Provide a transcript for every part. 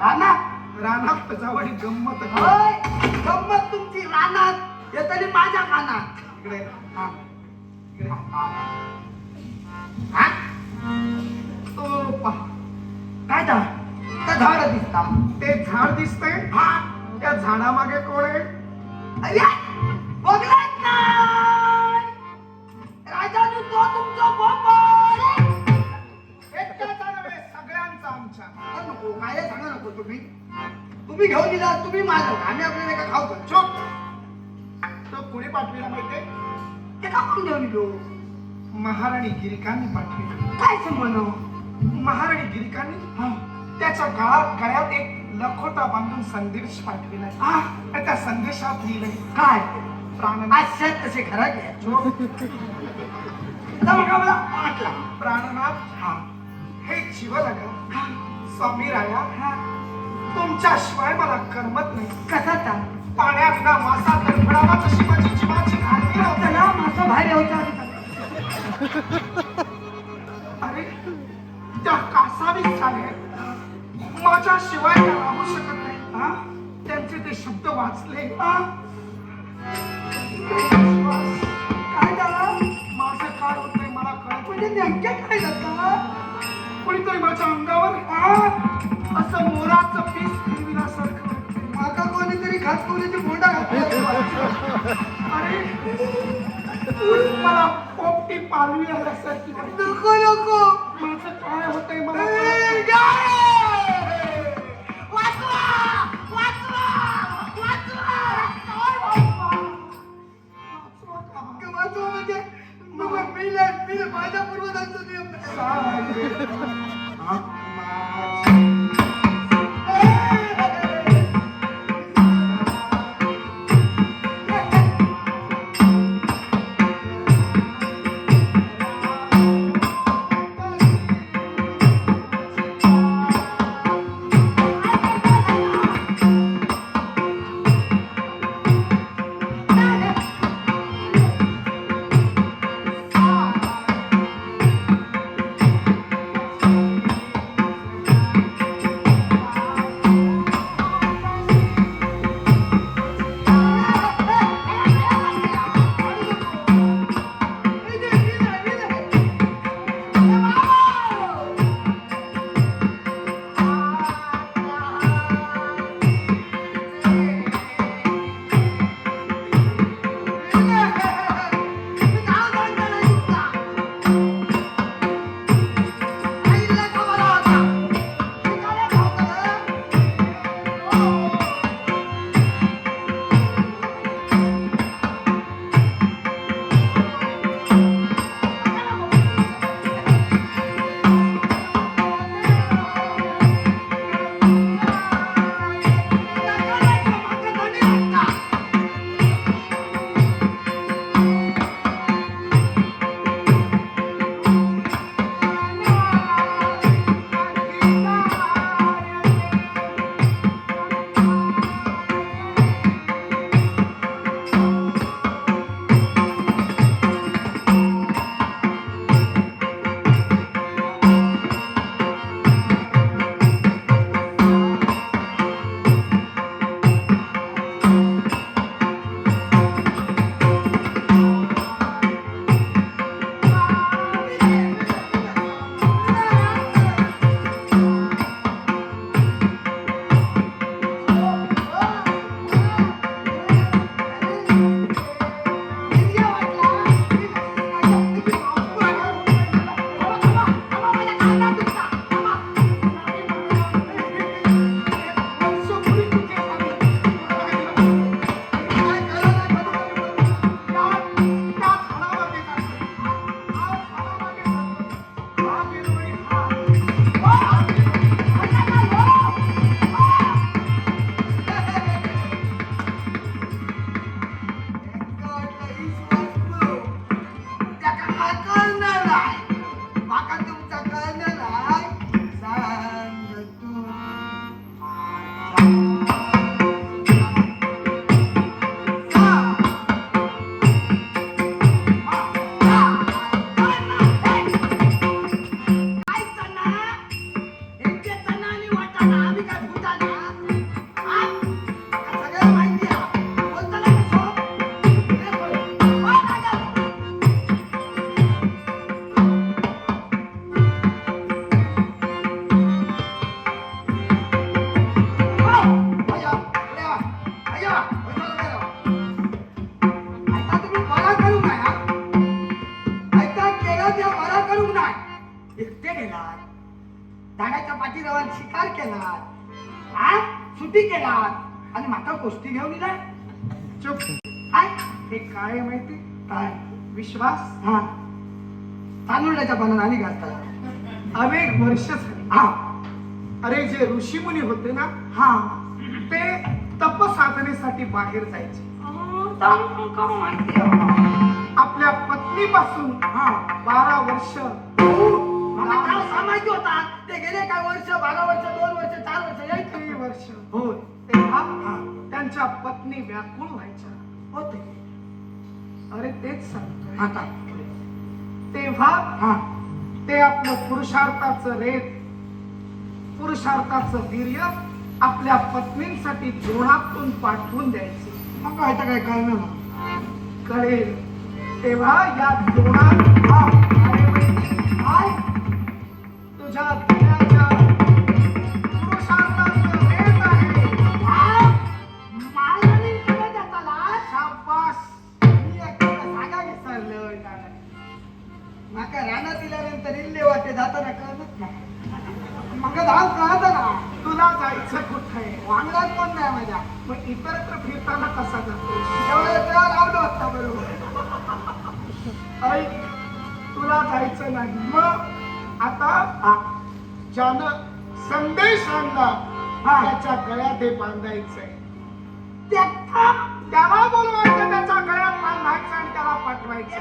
रानात रानात जवळ गंमत होय गंमत तुमची रानात. तरी माझ्या कानात. इकडे हा. इकडे हा? तो पहा काय त्या झाड दिसता. ते झाड दिसतंय? हा. त्या झाडामागे कोण आहे? दिलो महाराणी गिरिकांनी पाठविला. काय संबंध महाराणी गिरिकांनी? हा. त्याच्या गळात गळ्यात एक लखोटा बांधून संदेश पाठविलाय हा. आणि त्या संदेशात लिहिलंय काय? प्राणनाथ तसे खरं मला वाटला प्राणनाथ हा. हे जीवलगा हा. स्वामी राया हा. तुमच्याशिवाय मला करमत नाही. कसा पाण्यात ना मासा तडफडावा तशी माझी जीवाची. चला माझा बाहेर चला. अरे त्या कासावीस झाले माझ्या शिवाय त्या राहू शकत नाही हा? त्यांचे ते शब्द वाचले हा? काय झालं माझं काय होत नाही मला कळत म्हणजे नेमक्या काय झालं कोणीतरी माझ्या अंगावर हा? असं मोराचं पीस. माका कोणीतरी खातकोलीची मोठा अरे मला पोपटी पालवी आल्यासारखी वाटते. नको नको. माझं काय होतंय मला कळत ए, नाही. झाडाच्या पाठीरावर शिकार केलात. हा सुटी केलात. आणि माका गोष्टी घेऊन दिला चुप. काय हे काय माहिती? काय? विश्वास. हा. तांदुळाच्या पानात आणि घालतात. अनेक वर्ष हा. अरे जे ऋषीमुनी होते ना हा. ते तपसाधनेसाठी बाहेर जायचे. आपल्या पत्नीपासून हा. बारा वर्ष मला काय सांगायचं होता. ते गेले काय वर्ष बारा वर्ष दोन वर्ष चार वर्ष किती वर्ष. तेव्हा हा. त्यांच्या पत्नी व्याकुळ व्हायच्या. होते. अरे तेच आता. तेव्हा हा. ते आपलं पुरुषार्थाचं रेत पुरुषार्थाचं वीर्य आपल्या पत्नींसाठी द्रोणातून पाठवून द्यायचे. मग तर काय कळलं ना? कळेल. तेव्हा या द्रोणात माका रानात दिल्यानंतर इल्ले वाटे जाताना कळत नाही. मग धाव कळत ना तुला जायचं कुठे? वांगलाच पण नाही माझ्या. मग इतरत्र फिरताना कसा जातो? तेवढ्या तेव्हा लावलं होता बरोबर. ऐक तुला जायचं नाही. मग आता ज्यानं संदेश आणला त्याच्या गळ्यात हे बांधायचंय. त्या त्याला बोलवायचं त्याच्या गळ्यात बांधायचं आणि त्याला पाठवायचं?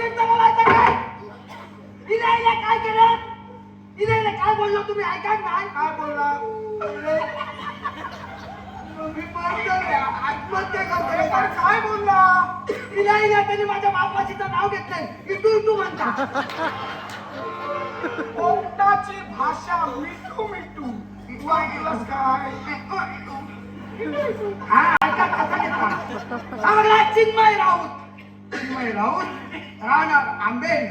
चिकलाय काय? केलं? बोललो तुम्ही? ऐका काय बोलला? मी मरतो रे, आत्महत्या करतो रे. अरे पण काय बोलला? हिला हिला त्यांनी माझ्या बापाशीचं नाव घेतलंय. इटू इटू म्हणता. पोपटाची भाषा मिठू मिठू? तू ऐकलंस काय? हा ऐका कसा घेतला बघा चिन्मय राऊत. चिन्मय राऊत राहणार आंबेल.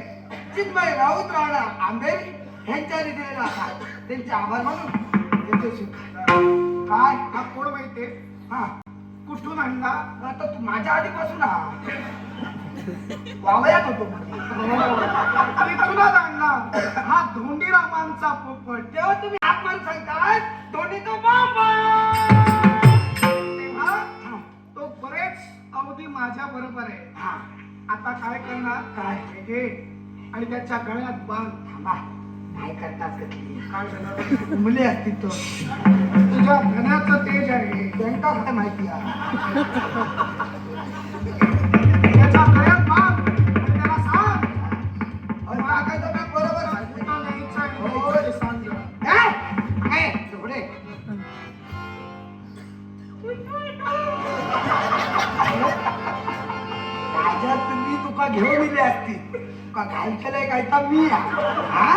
चिन्मय राऊत राहणार आंबेल. यांच्या दिलेला असा त्यांचे आभार मानून त्यांचे काय? हा कोण माहितीये हा. कुठून आणला? आता तू माझ्या आधीपासून हा. वावयात होतो. तिथूनच आणला. हा धोंडीरामांचा पोपट. तेव्हा तुम्ही आत्मान सांगताय? धोंडी तो बाबा. तेव्हा तो बरेच अवधी माझ्या बरोबर आहे. आता काय करणार? काय हे आणि त्याच्या गळ्यात बांध थांबा. काय करतात काय झालं मुले असतील तो तुझ्या धनाचं तेज आहे. त्यांना काय माहिती आहे? तुम्ही घेऊन दिले असतील तुका घालतलंय काय तर मी हा?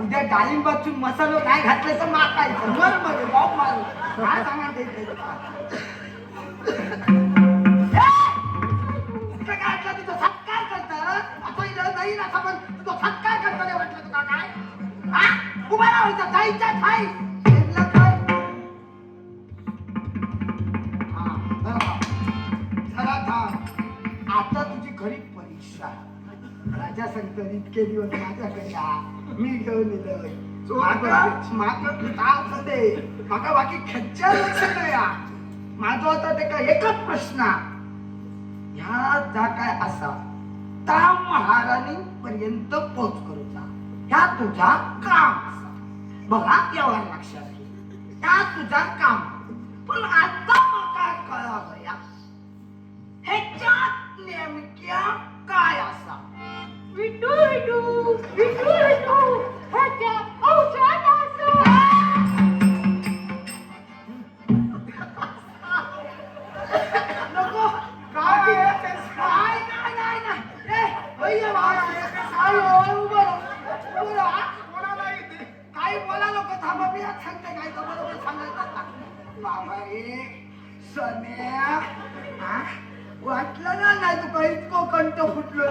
उद्या डाळिंबातून मसालो काय घातलं तर माकायचं मर म्हणजे मध्ये बॉब मारू. काय सांगा ते ते काय तुझं? सत्कार करतं? नाही ना पण. तुझं सत्कार करतं नाही वाटलं तुला काय? हा? उभा राहायचं जायच्या काय? हा जरा थांब. आता तुझी खरी राजा सांगतो इतके दिवस माझ्याकडे मी घेऊन दिलं माका बाकी लक्ष. माझा होता ते का एकच प्रश्न. ह्या जा काय असा. ता महाराणी पर्यंत पोच करूचा ह्या तुझा काम असा. बघा यावर लक्षात घे. ह्या तुझा काम. पण आता माका कळालं बाबा रे सन्या. वाटलं ना नाही तुका इतकं कंठ फुटलो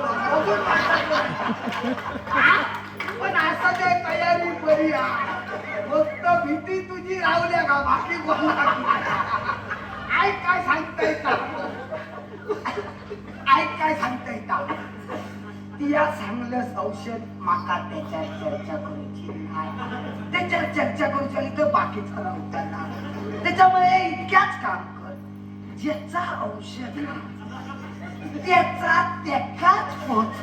पण असं ते तयारी बरी फक्त भीती तुझी राहुल्या का? बाकी कोणा ऐक काय सांगता येता? ऐक काय सांगता का तिया चांगलंच औषध माका त्याच्यावर चर्चा करूची. नाही त्याच्यावर चर्चा करूची आली तर बाकीचा राहता ना. त्याच्यामुळे इतक्याच काम कर. ज्याचा औषध त्याचा त्याकाच पोहोच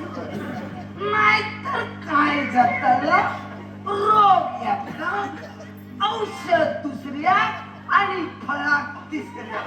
नाहीतर काय जातं रोग यातला औषध दुसऱ्या आणि फळा तिसऱ्या.